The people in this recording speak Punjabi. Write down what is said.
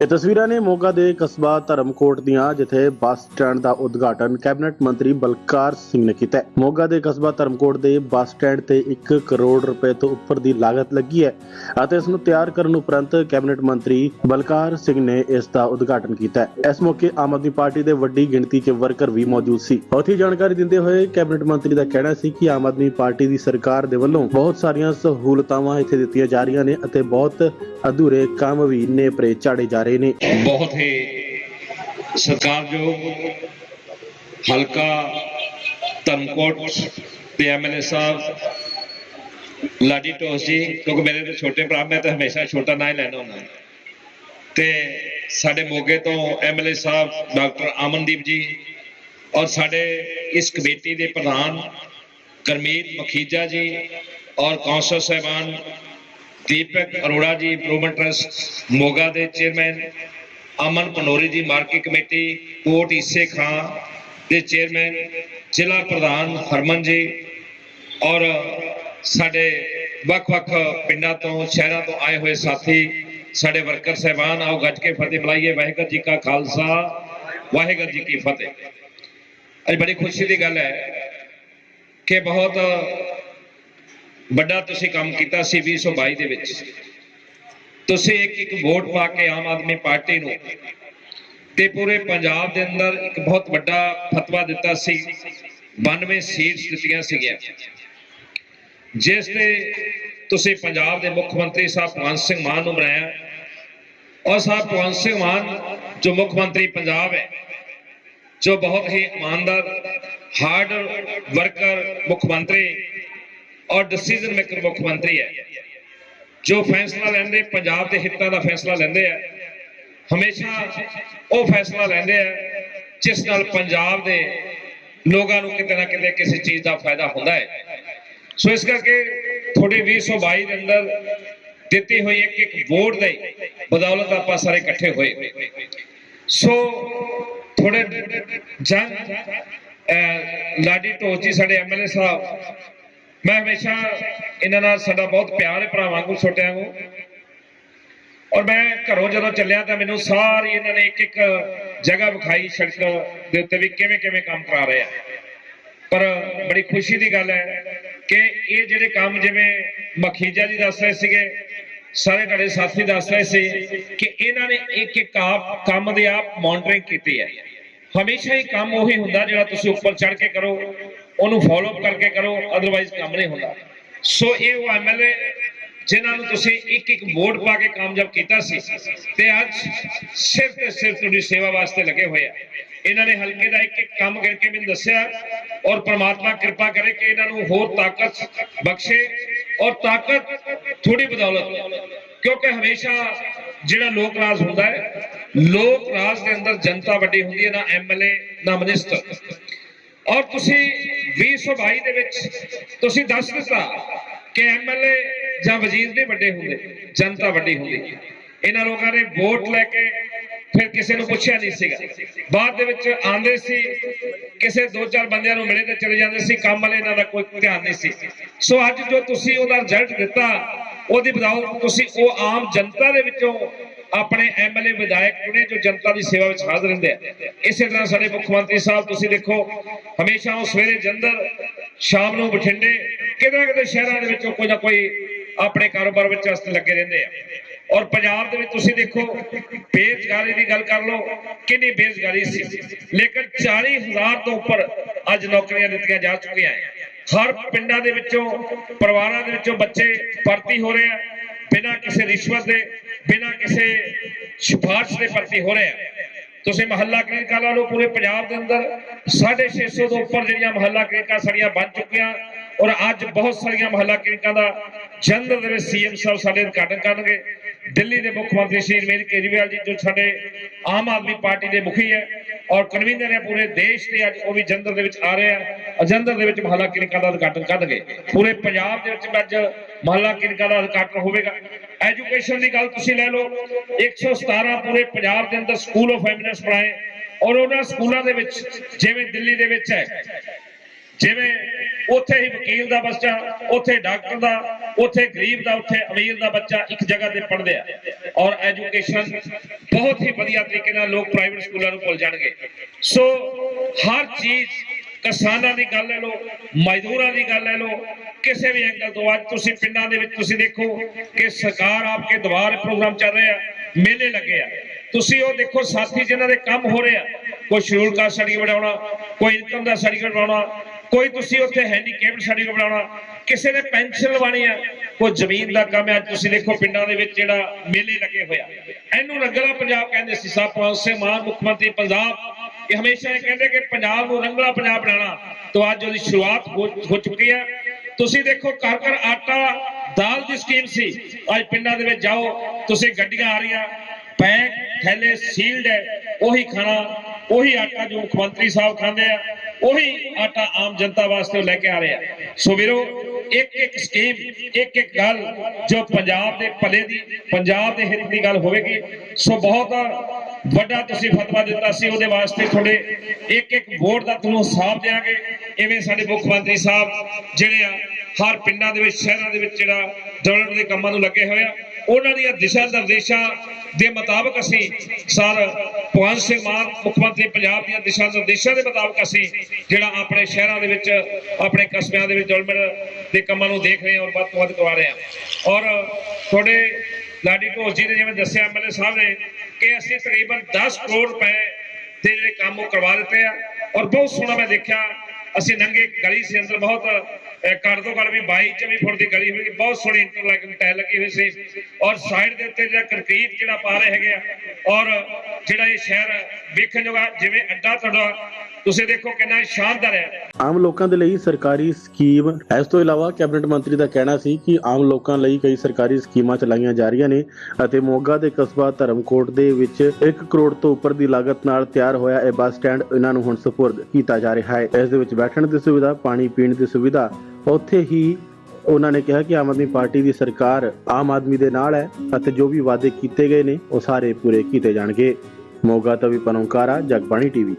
ਇਹ ਤਸਵੀਰਾਂ ਨੇ ਮੋਗਾ ਦੇ ਕਸਬਾ ਧਰਮਕੋਟ ਦੀਆਂ, ਜਿੱਥੇ ਬੱਸ ਸਟੈਂਡ ਦਾ ਉਦਘਾਟਨ ਕੈਬਨਿਟ ਮੰਤਰੀ ਬਲਕਾਰ ਸਿੰਘ ਨੇ ਕੀਤਾ ਮੋਗਾ ਦੇ ਕਸਬਾ ਧਰਮਕੋਟ ਦੇ ਬੱਸ ਸਟੈਂਡ ਤੇ 1 ਕਰੋੜ ਰੁਪਏ ਤੋਂ ਉੱਪਰ ਦੀ ਲਾਗਤ ਲੱਗੀ ਹੈ ਅਤੇ ਇਸ ਨੂੰ ਤਿਆਰ ਕਰਨ ਉਪਰੰਤ ਕੈਬਨਿਟ ਮੰਤਰੀ ਬਲਕਾਰ ਸਿੰਘ ਨੇ ਇਸ ਦਾ ਉਦਘਾਟਨ ਕੀਤਾ ਇਸ ਮੌਕੇ ਆਮ ਆਦਮੀ ਪਾਰਟੀ ਦੇ ਵੱਡੀ ਗਿਣਤੀ 'ਚ ਵਰਕਰ ਵੀ ਮੌਜੂਦ ਸੀ। ਉੱਥੇ ਜਾਣਕਾਰੀ ਦਿੰਦੇ ਹੋਏ ਕੈਬਨਿਟ ਮੰਤਰੀ ਦਾ ਕਹਿਣਾ ਸੀ ਕਿ ਆਮ ਆਦਮੀ ਪਾਰਟੀ ਦੀ ਸਰਕਾਰ ਦੇ ਵੱਲੋਂ ਬਹੁਤ ਸਾਰੀਆਂ ਸਹੂਲਤਾਵਾਂ ਇੱਥੇ ਦਿੱਤੀਆਂ ਜਾ ਰਹੀਆਂ ਨੇ ਅਤੇ ਬਹੁਤ ਅਧੂਰੇ ਕੰਮ ਵੀ ਨੇਪਰੇ ਚਾੜੇ ਜਾ ਰਹੇ ਨੇ। ਬਹੁਤ ਹੀ ਸਤਿਕਾਰਯੋਗ ਹਲਕਾ ਧਰਮਕੋਟ ਦੇ ਐਮਐਲਏ ਸਾਹਿਬ ਲਾਡੀ ਟੋਸ ਜੀ, ਕਿਉਂਕਿ ਮੇਰੇ ਤੇ ਛੋਟੇ ਭਰਾ, ਮੈਂ ਤਾਂ ਹਮੇਸ਼ਾ ਛੋਟਾ ਨਾਂ ਹੀ ਲੈਣਾ ਹੁੰਦਾ। ਤੇ ਸਾਡੇ ਮੋਗੇ ਤੋਂ ਐਮਐਲਏ ਸਾਹਿਬ ਡਾਕਟਰ ਅਮਨਦੀਪ ਜੀ ਔਰ ਸਾਡੇ ਇਸ ਕਮੇਟੀ ਦੇ ਪ੍ਰਧਾਨ ਕਰਮੀਤ ਮਖੀਜਾ ਜੀ ਔਰ ਕੌਂਸਲ ਸਾਹਿਬਾਨ ਦੀਪਕ ਅਰੋੜਾ ਜੀ ਇੰਪਰੂਵਮੈਂਟ ਟਰਸਟ ਮੋਗਾ ਦੇ ਚੇਅਰਮੈਨ ਅਮਨ ਪਨੋਰੀ ਜੀ ਮਾਰਕੀਟ ਕਮੇਟੀ ਕੋਟ ਈਸੇ ਖਾਂ ਦੇ ਚੇਅਰਮੈਨ ਜ਼ਿਲ੍ਹਾ ਪ੍ਰਧਾਨ ਹਰਮਨ ਜੀ ਔਰ ਸਾਡੇ ਵੱਖ-ਵੱਖ ਪਿੰਡਾਂ ਤੋਂ, ਸ਼ਹਿਰਾਂ ਤੋਂ ਆਏ ਹੋਏ ਸਾਥੀ, ਸਾਡੇ ਵਰਕਰ ਸਹਿਬਾਨ, ਆਓ ਗੱਜ ਕੇ ਫਤਿਹ ਬੁਲਾਈਏ। ਵਾਹਿਗੁਰੂ ਜੀ ਕਾ ਖਾਲਸਾ, ਵਾਹਿਗੁਰੂ ਜੀ ਕੀ ਫਤਿਹ। ਅੱਜ ਬੜੀ ਖੁਸ਼ੀ ਦੀ ਗੱਲ ਹੈ ਕਿ ਬਹੁਤ ਵੱਡਾ ਤੁਸੀਂ ਕੰਮ ਕੀਤਾ ਸੀ 2022 ਦੇ ਵਿੱਚ। ਤੁਸੀਂ ਇੱਕ ਇੱਕ ਵੋਟ ਪਾ ਕੇ ਆਮ ਆਦਮੀ ਪਾਰਟੀ ਨੂੰ ਤੇ ਪੂਰੇ ਪੰਜਾਬ ਦੇ ਅੰਦਰ ਇੱਕ ਬਹੁਤ ਵੱਡਾ ਫਤਵਾ ਦਿੱਤਾ ਸੀ। 92 ਸੀਟਸ ਦਿੱਤੀਆਂ ਸੀਗੀਆਂ। ਜਿਸ ਤੇ ਤੁਸੀਂ ਪੰਜਾਬ ਦੇ ਮੁੱਖ ਮੰਤਰੀ ਸਾਹਿਬ ਭਗਵੰਤ ਸਿੰਘ ਮਾਨ ਨੂੰ ਬਣਾਇਆ ਔਰ ਸਾਹਿਬ ਭਗਵੰਤ ਸਿੰਘ ਮਾਨ ਜੋ ਮੁੱਖ ਮੰਤਰੀ ਪੰਜਾਬ ਹੈ, ਜੋ ਬਹੁਤ ਹੀ ਇਮਾਨਦਾਰ ਹਾਰਡ ਵਰਕਰ ਮੁੱਖ ਮੰਤਰੀ ਔਰ ਡਿਸੀਜਨ ਮੇਕਰ ਮੁੱਖ ਮੰਤਰੀ ਹੈ। ਜੋ ਫੈਸਲਾ ਲੈਂਦੇ ਪੰਜਾਬ ਦੇ ਹਿੱਤਾਂ ਦਾ ਫੈਸਲਾ ਲੈਂਦੇ ਆ ਹਮੇਸ਼ਾ ਉਹ ਫੈਸਲਾ ਲੈਂਦੇ ਆ ਜਿਸ ਨਾਲ ਪੰਜਾਬ ਦੇ ਲੋਕਾਂ ਨੂੰ ਕਿਤੇ ਨਾ ਕਿਤੇ ਕਿਸੇ ਚੀਜ਼ ਦਾ ਫਾਇਦਾ ਹੁੰਦਾ ਹੈ। ਸੋ ਇਸ ਕਰਕੇ ਤੁਹਾਡੇ 2022 ਦੇ ਅੰਦਰ ਦਿੱਤੀ ਹੋਈ ਇੱਕ ਇੱਕ ਵੋਟ ਦੇ ਬਦੌਲਤ ਆਪਾਂ ਸਾਰੇ ਇਕੱਠੇ ਹੋਏ। ਸੋ ਥੋੜੇ ਜਨ ਅਹ, ਲਾਡੀ ਢੋਸ ਜੀ ਸਾਡੇ ਐਮਐਲਏ ਸਾਹਿਬ ਮੈਂ ਹਮੇਸ਼ਾ ਇਹਨਾਂ ਨਾਲ ਸਾਡਾ ਬਹੁਤ ਪਿਆਰ ਹੈ ਭਰਾ ਵਾਂਗੂ, ਛੋਟਿਆਂ ਵਾਂਗੂ। ਔਰ ਮੈਂ ਘਰੋਂ ਜਦੋਂ ਚੱਲਿਆ ਤਾਂ ਮੈਨੂੰ ਸਾਰੀ ਇਹਨਾਂ ਨੇ ਇੱਕ ਇੱਕ ਜਗ੍ਹਾ ਵਿਖਾਈ ਸੜਕ ਦੇ ਉੱਤੇ ਵੀ ਕਿਵੇਂ ਕਿਵੇਂ ਕੰਮ ਕਰਾ ਰਹੇ ਆ। ਪਰ ਬੜੀ ਖੁਸ਼ੀ ਦੀ ਗੱਲ ਹੈ ਕਿ ਇਹ ਜਿਹੜੇ ਕੰਮ ਜਿਵੇਂ ਮਖੀਜਾ ਜੀ ਦੱਸ ਰਹੇ ਸੀਗੇ, ਸਾਰੇ ਤੁਹਾਡੇ ਸਾਥੀ ਦੱਸ ਰਹੇ ਸੀ ਕਿ ਇਹਨਾਂ ਨੇ ਇੱਕ ਇੱਕ ਆਪ ਕੰਮ ਦੇ ਆਪ ਮੋਨਿਟਰਿੰਗ ਕੀਤੀ ਹੈ। ਹਮੇਸ਼ਾ ਹੀ ਕੰਮ ਉਹੀ ਹੁੰਦਾ ਜਿਹੜਾ ਤੁਸੀਂ ਉੱਪਰ ਚੜ ਕੇ ਕਰੋ। ਉਹਨੂੰ ਫਾਲੋ ਅਪ ਕਰਕੇ ਕਰੋ ਅਦਰਵਾਈਜ਼ ਕੰਮ ਨਹੀਂ ਹੁੰਦਾ। ਸੋ ਇਹ ਉਹ ਐਮਐਲਏ ਜਿਨ੍ਹਾਂ ਨੂੰ ਤੁਸੀਂ ਇੱਕ ਇੱਕ ਵੋਟ ਪਾ ਕੇ ਕਾਮਯਾਬ ਕੀਤਾ ਸੀ ਤੇ ਅੱਜ ਸਿਰਫ ਤੇ ਸਿਰਫ ਤੁਹਾਡੀ ਸੇਵਾ ਵਾਸਤੇ ਲੱਗੇ ਹੋਏ ਆ। ਇਹਨਾਂ ਨੇ ਹਲਕੇ ਦਾ ਇੱਕ ਇੱਕ ਕੰਮ ਕਰਕੇ ਮੈਨੂੰ ਦੱਸਿਆ ਔਰ ਪ੍ਰਮਾਤਮਾ ਕਿਰਪਾ ਕਰੇ ਕਿ ਇਹਨਾਂ ਨੂੰ ਹੋਰ ਤਾਕਤ ਬਖਸ਼ੇ ਔਰ ਤਾਕਤ ਥੋੜੀ ਬਦੌਲਤ ਕਿਉਂਕਿ ਹਮੇਸ਼ਾ ਜਿਹੜਾ ਲੋਕ ਰਾਜ ਹੁੰਦਾ ਹੈ, ਲੋਕ ਰਾਜ ਦੇ ਅੰਦਰ ਜਨਤਾ ਵੱਡੀ ਹੁੰਦੀ ਹੈ ਨਾ ਐਮਐਲਏ ਨਾ ਮਿਨਿਸਟਰ। ਔਰ ਤੁਸੀਂ 2022 ਦੇ ਵਿੱਚ ਤੁਸੀਂ ਦੱਸ ਦਿੱਤਾ ਕਿ ਐਮਐਲਏ ਜਾਂ ਵਜ਼ੀਰ ਨਹੀਂ ਵੱਡੇ ਹੁੰਦੇ, ਜਨਤਾ ਵੱਡੀ ਹੁੰਦੀ। ਇਹਨਾਂ ਲੋਕਾਂ ਨੇ ਵੋਟ ਲੈ ਕੇ ਫਿਰ ਕਿਸੇ ਨੂੰ ਪੁੱਛਿਆ ਨਹੀਂ ਸੀਗਾ। ਬਾਅਦ ਦੇ ਵਿੱਚ ਆਂਦੇ ਸੀ, ਕਿਸੇ ਦੋ ਚਾਰ ਬੰਦਿਆਂ ਨੂੰ ਮਿਲੇ ਤੇ ਚਲੇ ਜਾਂਦੇ ਸੀ, ਕੰਮ ਵਾਲੇ ਇਹਨਾਂ ਦਾ ਕੋਈ ਧਿਆਨ ਨਹੀਂ ਸੀ। ਸੋ ਅੱਜ ਜੋ ਤੁਸੀਂ ਉਹਦਾ ਰਿਜ਼ਲਟ ਦਿੱਤਾ, ਉਹਦੀ ਬਦੌਲਤ ਤੁਸੀਂ ਉਹ ਆਮ ਜਨਤਾ ਦੇ ਵਿੱਚੋਂ ਆਪਣੇ ਐਮਐਲਏ ਵਿਧਾਇਕ ਚੁਣੇ ਜੋ ਜਨਤਾ ਦੀ ਸੇਵਾ ਵਿੱਚ ਹਾਜ਼ਰ ਰਹਿੰਦੇ ਆ। ਇਸੇ ਤਰ੍ਹਾਂ ਸਾਡੇ ਮੁੱਖ ਮੰਤਰੀ ਸਾਹਿਬ, ਤੁਸੀਂ ਦੇਖੋ, ਹਮੇਸ਼ਾ ਉਹ ਸਵੇਰੇ ਜੰਦਰ ਸ਼ਾਮ ਨੂੰ ਬਠਿੰਡੇ, ਕਿਤੇ ਨਾ ਕਿਤੇ ਸ਼ਹਿਰਾਂ ਦੇ ਵਿੱਚੋਂ ਕੋਈ ਨਾ ਕੋਈ ਆਪਣੇ ਕਾਰੋਬਾਰ ਵਿੱਚ ਵਾਸਤੇ ਲੱਗੇ ਰਹਿੰਦੇ ਆ। ਔਰ ਪੰਜਾਬ ਦੇ ਵਿੱਚ ਤੁਸੀਂ ਦੇਖੋ, ਬੇਰੁਜ਼ਗਾਰੀ ਦੀ ਗੱਲ ਕਰ ਲਓ, ਕਿੰਨੀ ਬੇਰੁਜ਼ਗਾਰੀ ਸੀ। ਲੇਕਿਨ 40000 ਤੋਂ ਉੱਪਰ ਅੱਜ ਨੌਕਰੀਆਂ ਦਿੱਤੀਆਂ ਜਾ ਚੁੱਕੀਆਂ ਹਰ ਪਿੰਡਾਂ ਦੇ ਵਿੱਚੋਂ, ਪਰਿਵਾਰਾਂ ਦੇ ਵਿੱਚੋਂ ਬੱਚੇ ਭਰਤੀ ਹੋ ਰਹੇ ਆ। ਬਿਨਾਂ ਕਿਸੇ ਰਿਸ਼ਵਤ ਦੇ, ਬਿਨਾਂ ਕਿਸੇ ਸਿਫਾਰਿਸ਼ ਦੇ ਭਰਤੀ ਹੋ ਰਹੇ ਤੁਸੀਂ ਮਹੱਲਾ ਕਲੀਨਿਕਾਂ ਲਾ ਲਓ ਪੂਰੇ ਪੰਜਾਬ ਦੇ ਅੰਦਰ 650 ਤੋਂ ਉੱਪਰ ਜਿਹੜੀਆਂ ਮਹੱਲਾ ਕਲੀਨਿਕਾਂ ਸਾਡੀਆਂ ਬਣ ਚੁੱਕੀਆਂ ਔਰ ਅੱਜ ਬਹੁਤ ਸਾਰੀਆਂ ਮਹੱਲਾ ਕਲੀਨਿਕਾਂ ਦਾ ਜਲਦ ਦੇ ਵਿੱਚ ਸੀਐਮ ਸਾਹਿਬ ਸਾਡੇ ਉਦਘਾਟਨ ਕਰਨਗੇ। ਦਿੱਲੀ ਦੇ ਮੁੱਖ ਮੰਤਰੀ ਸ਼੍ਰੀ ਅਰਵਿੰਦ ਕੇਜਰੀਵਾਲ ਜੀ, ਜੋ ਸਾਡੇ ਆਮ ਆਦਮੀ ਪਾਰਟੀ ਦੇ ਮੁਖੀ ਹੈ ਔਰ ਕਨਵੀਨਰ ਹੈ, ਪੂਰੇ ਦੇਸ਼ ਦੇ ਅੱਜ ਉਹ ਵੀ ਜਲੰਧਰ ਦੇ ਵਿੱਚ ਆ ਰਹੇ ਆ। ਜਲੰਧਰ ਦੇ ਵਿੱਚ ਮਹੱਲਾ ਕਲੀਨਿਕਾਂ ਦਾ ਉਦਘਾਟਨ ਕਰਨਗੇ। ਪੂਰੇ ਪੰਜਾਬ ਦੇ ਵਿੱਚ ਵੀ ਅੱਜ ਮਹੱਲਾ ਕਲੀਨਿਕਾਂ ਦਾ ਉਦਘਾਟਨ ਹੋਵੇਗਾ। ਐਜੂਕੇਸ਼ਨ ਦੀ ਗੱਲ ਤੁਸੀਂ ਲੈ ਲਓ 117 ਪੂਰੇ ਪੰਜਾਬ ਦੇ ਅੰਦਰ ਸਕੂਲ ਆਫ ਐਮਿਨੈਂਸ ਬਣਾਏ ਔਰ ਉਹਨਾਂ ਸਕੂਲਾਂ ਦੇ ਵਿੱਚ, ਜਿਵੇਂ ਦਿੱਲੀ ਦੇ ਵਿੱਚ ਹੈ ਜਿਵੇਂ ਉੱਥੇ ਹੀ ਵਕੀਲ ਦਾ ਬੱਚਾ, ਉੱਥੇ ਡਾਕਟਰ ਦਾ, ਉੱਥੇ ਗਰੀਬ ਦਾ, ਉੱਥੇ ਅਮੀਰ ਦਾ ਬੱਚਾ ਇੱਕ ਜਗ੍ਹਾ ਤੇ ਪੜ੍ਹਦੇ ਆ। ਔਰ ਐਜੂਕੇਸ਼ਨ ਬਹੁਤ ਹੀ ਵਧੀਆ ਤਰੀਕੇ ਨਾਲ ਲੋਕ ਪ੍ਰਾਈਵੇਟ ਸਕੂਲਾਂ ਨੂੰ ਭੁੱਲ ਜਾਣਗੇ। ਸੋ ਹਰ ਚੀਜ਼ ਕਿਸਾਨਾਂ ਦੀ ਗੱਲ ਲੈ ਲਓ, ਮਜ਼ਦੂਰਾਂ ਦੀ ਗੱਲ ਲੈ ਲਓ, ਕਿਸੇ ਵੀ ਐਂਗਲ ਤੋਂ ਅੱਜ ਤੁਸੀਂ ਪਿੰਡਾਂ ਦੇ ਵਿੱਚ ਤੁਸੀਂ ਦੇਖੋ ਕਿ ਸਰਕਾਰ ਆਪਕੇ ਦੁਆਰ ਪ੍ਰੋਗਰਾਮ ਚੱਲ ਰਿਹਾ, ਮੇਲੇ ਲੱਗੇ ਆ। ਤੁਸੀਂ ਉਹ ਦੇਖੋ ਸਾਥੀ ਜਿਨ੍ਹਾਂ ਦੇ ਕੰਮ ਹੋ ਰਿਹਾ ਕੋਈ ਸ਼ਡਿਊਲ ਕਾਸਟ ਸਰਟੀਫਿਕੇਟ ਬਣਾਉਣਾ, ਕੋਈ ਇਨਕਮ ਦਾ ਸਰਟੀਫਿਕੇਟ ਬਣਾਉਣਾ ਕੋਈ ਤੁਸੀਂ ਉੱਥੇ ਹੈਂਡੀਕੈਪਡ ਸਰਟੀਫਿਕੇਟ ਬਣਾਉਣਾ। ਕਿਸੇ ਨੇ ਪੈਨਸ਼ਨ ਲਵਾਉਣੀ ਆ ਕੋਈ ਜ਼ਮੀਨ ਦਾ ਕੰਮ ਹੈ। ਤੁਸੀਂ ਦੇਖੋ ਪਿੰਡਾਂ ਦੇ ਵਿੱਚ ਜਿਹੜਾ ਮੇਲੇ ਲੱਗੇ ਹੋਇਆ ਇਹਨੂੰ ਰੰਗਲਾ ਪੰਜਾਬ ਕਹਿੰਦੇ ਸੀ। ਸਾਹਿਬ ਭਗਵੰਤ ਮਾਨ ਮੁੱਖ ਮੰਤਰੀ ਪੰਜਾਬ। ਇਹ ਹਮੇਸ਼ਾ ਇਹ ਕਹਿੰਦੇ ਕਿ ਪੰਜਾਬ ਨੂੰ ਰੰਗਲਾ ਪੰਜਾਬ ਬਣਾਉਣਾ। ਤੋਂ ਅੱਜ ਉਹਦੀ ਸ਼ੁਰੂਆਤ ਹੋ ਚੁੱਕੀ ਹੈ। ਤੁਸੀਂ ਦੇਖੋ ਘਰ ਘਰ ਆਟਾ, ਦਾਲ ਦੀ ਸਕੀਮ ਸੀ। ਅੱਜ ਪਿੰਡਾਂ ਦੇ ਵਿੱਚ ਜਾਓ, ਤੁਸੀਂ ਗੱਡੀਆਂ ਆ ਰਹੀਆਂ। ਪੈਕ, ਥੈਲੇ, ਸੀਲਡ ਹੈ। ਉਹੀ ਖਾਣਾ, ਉਹੀ ਆਟਾ ਜੋ ਮੁੱਖ ਮੰਤਰੀ ਸਾਹਿਬ ਖਾਂਦੇ ਆ। ਉਹੀ ਆਟਾ ਆਮ ਜਨਤਾ ਵਾਸਤੇ ਉਹ ਲੈ ਕੇ ਆ ਰਿਹਾ ਸੋ ਵੀਰੋ, ਇੱਕ ਇੱਕ ਸਕੀਮ ਇੱਕ ਇੱਕ ਗੱਲ ਜੋ ਪੰਜਾਬ ਦੇ ਭਲੇ ਦੀ, ਪੰਜਾਬ ਦੇ ਹਿੱਤ ਦੀ ਗੱਲ ਹੋਵੇਗੀ। ਸੋ ਬਹੁਤ ਵੱਡਾ ਤੁਸੀਂ ਫਤਵਾ ਦਿੱਤਾ ਸੀ, ਉਹਦੇ ਵਾਸਤੇ ਤੁਹਾਡੇ ਇੱਕ ਇੱਕ ਵੋਟ ਦਾ ਤੁਹਾਨੂੰ ਹਿਸਾਬ ਦੇਾਂਗੇ ਇਵੇਂ ਸਾਡੇ ਮੁੱਖ ਮੰਤਰੀ ਸਾਹਿਬ ਜਿਹੜੇ ਆ, ਹਰ ਪਿੰਡਾਂ ਦੇ ਵਿੱਚ, ਸ਼ਹਿਰਾਂ ਦੇ ਵਿੱਚ ਜਿਹੜਾ ਡਿਵੈਲਪਮੈਂਟ ਦੇ ਕੰਮਾਂ ਨੂੰ ਲੱਗੇ ਹੋਏ ਆ ਉਹਨਾਂ ਦੀਆਂ ਦਿਸ਼ਾ ਨਿਰਦੇਸ਼ਾਂ ਦੇ ਮੁਤਾਬਕ ਅਸੀਂ ਸਰ ਭਗਵੰਤ ਸਿੰਘ ਮਾਨ, ਮੁੱਖ ਮੰਤਰੀ ਪੰਜਾਬ ਦੀਆਂ ਦਿਸ਼ਾ ਨਿਰਦੇਸ਼ਾਂ ਦੇ ਮੁਤਾਬਕ ਅਸੀਂ ਜਿਹੜਾ ਆਪਣੇ ਸ਼ਹਿਰਾਂ ਦੇ ਵਿੱਚ, ਆਪਣੇ ਕਸਬਿਆਂ ਦੇ ਵਿੱਚ ਡਿਵੈਲਪਮੈਂਟ ਦੇ ਕੰਮਾਂ ਨੂੰ ਦੇਖ ਰਹੇ ਹਾਂ ਔਰ ਵੱਧ ਤੋਂ ਵੱਧ ਕਰਵਾ ਰਹੇ ਹਾਂ। ਔਰ ਤੁਹਾਡੇ ਲਾਡੀ ਢੋਲ ਜੀ ਨੇ ਜਿਵੇਂ ਦੱਸਿਆ ਐਮਐਲਏ ਸਾਹਿਬ ਨੇ ਕਿ ਅਸੀਂ ਤਕਰੀਬਨ 10 ਕਰੋੜ ਰੁਪਏ ਦੇ ਜਿਹੜੇ ਕੰਮ ਉਹ ਕਰਵਾ ਦਿੱਤੇ ਆ। ਔਰ ਬਹੁਤ ਸੋਹਣਾ ਮੈਂ ਦੇਖਿਆ, ਅਸੀਂ ਨੰਗੇ ਗਲੀ ਸੀ ਅੰਦਰ ਬਹੁਤ ਘੱਟ ਤੋਂ ਘੱਟ ਵੀ 22 24 ਫੁੱਟ ਦੀ ਗਲੀ ਹੋਈ, ਬਹੁਤ ਸੋਹਣੀ ਇੰਟਰਲੋਕਿੰਗ ਟਾਇਲ ਲੱਗੀ ਹੋਈ ਸੀ। ਔਰ ਸਾਈਡ ਦੇ ਉੱਤੇ ਜਿਹੜਾ ਕੰਕਰੀਟ ਜਿਹੜਾ ਪਾ ਰਹੇ ਹੈਗੇ ਆ, ਔਰ ਜਿਹੜਾ ਇਹ ਸ਼ਹਿਰ ਵੇਖਣ ਜੋਗਾ ਜਿਵੇਂ ਅੱਡਾ ਤੁਹਾਡਾ ਤੁਸੀਂ ਦੇਖੋ ਕਿੰਨਾ ਸ਼ਾਨਦਾਰ ਹੈ। ਆਮ ਲੋਕਾਂ ਦੇ ਲਈ ਸਰਕਾਰੀ ਸਕੀਮ, ਇਸ ਤੋਂ ਇਲਾਵਾ ਕੈਬਨਿਟ ਮੰਤਰੀ ਦਾ ਕਹਿਣਾ ਸੀ ਕਿ ਆਮ ਲੋਕਾਂ ਲਈ ਕਈ ਸਰਕਾਰੀ ਸਕੀਮਾਂ ਚਲਾਈਆਂ ਜਾ ਰਹੀਆਂ ਨੇ ਅਤੇ ਮੋਗਾ ਦੇ ਕਸਬਾ ਧਰਮਕੋਟ ਦੇ ਵਿੱਚ 1 ਕਰੋੜ ਤੋਂ ਉੱਪਰ ਦੀ ਲਾਗਤ ਨਾਲ ਤਿਆਰ ਹੋਇਆ ਇਹ ਬੱਸ ਸਟੈਂਡ ਇਹਨਾਂ ਨੂੰ ਹੁਣ ਸਪੁਰਦ ਕੀਤਾ ਜਾ ਰਿਹਾ ਹੈ। ਇਸ ਦੇ ਵਿੱਚ ਬੈਠਣ ਦੀ ਸੁਵਿਧਾ, ਪਾਣੀ ਪੀਣ ਦੀ ਸੁਵਿਧਾ, ਉੱਥੇ ਹੀ ਉਹਨਾਂ ਨੇ ਕਿਹਾ ਕਿ ਆਮ ਆਦਮੀ ਪਾਰਟੀ ਦੀ ਸਰਕਾਰ ਆਮ ਆਦਮੀ ਦੇ ਨਾਲ ਹੈ ਅਤੇ ਜੋ ਵੀ ਵਾਅਦੇ ਕੀਤੇ ਗਏ ਨੇ ਉਹ ਸਾਰੇ ਪੂਰੇ ਕੀਤੇ ਜਾਣਗੇ। ਮੋਗਾ ਤੋਂ ਵੀ ਪਨੋਕਾਰਾ ਜਗਬਾਣੀ ਟੀਵੀ।